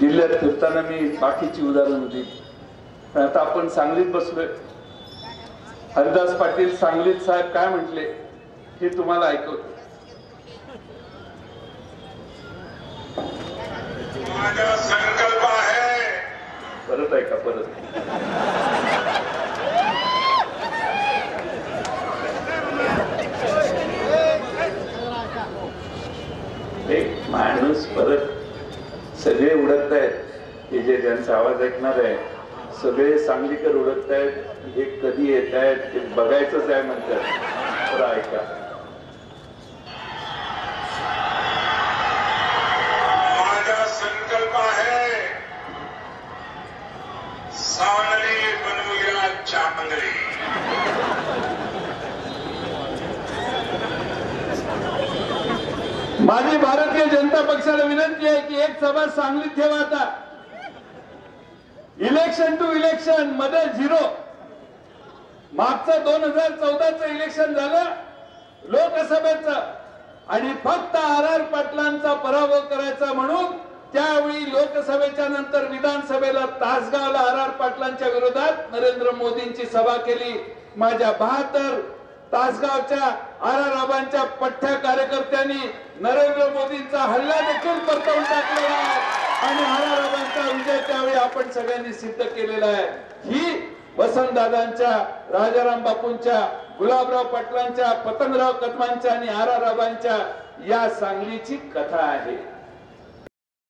जिल्ह्यात फिरताना मी बाकीची उदाहरणं दिली. पण आता आपण सांगलीत बसलोय. हरिदास पाटील सांगलीत साहेब काय म्हटले हे तुम्हाला ऐकवतो. संकल्प आहे. परत ऐका परत. एक माणूस परत सगळे उडत आहेत. हे जे ज्यांचा आवाज ऐकणार आहे सगळे सांगलीकर उडत आहेत. हे कधी येत आहेत ते बघायचंच आहे म्हणतात. तर ऐका. माझा सांगली बनवूया चांगली माझी भारतीय जनता पक्षाला विनंती आहे की एक सभा सांगलीत ठेवा आता. इलेक्शन टू इलेक्शनमध्ये झिरो मागचं दोन हजार चौदाचं इलेक्शन झालं लोकसभेचं. आणि फक्त आर आर पाटलांचा पराभव करायचा म्हणून त्यावेळी लोकसभेच्या नंतर विधानसभेला तासगावला आर आर पाटलांच्या विरोधात नरेंद्र मोदींची सभा केली. माझ्या बहात्तर तासगावच्या आर पठ्ठ्या कार्यकर्त्यांनी नरेंद्र मोदींचा हल्ला देखील परतवून टाकलेला आहे. आणि आर विजय त्यावेळी आपण सगळ्यांनी सिद्ध केलेला आहे. ही वसंतदादांच्या राजाराम बापूंच्या गुलाबराव पाटलांच्या पतंगराव कदमांच्या आणि आर या सांगलीची कथा आहे.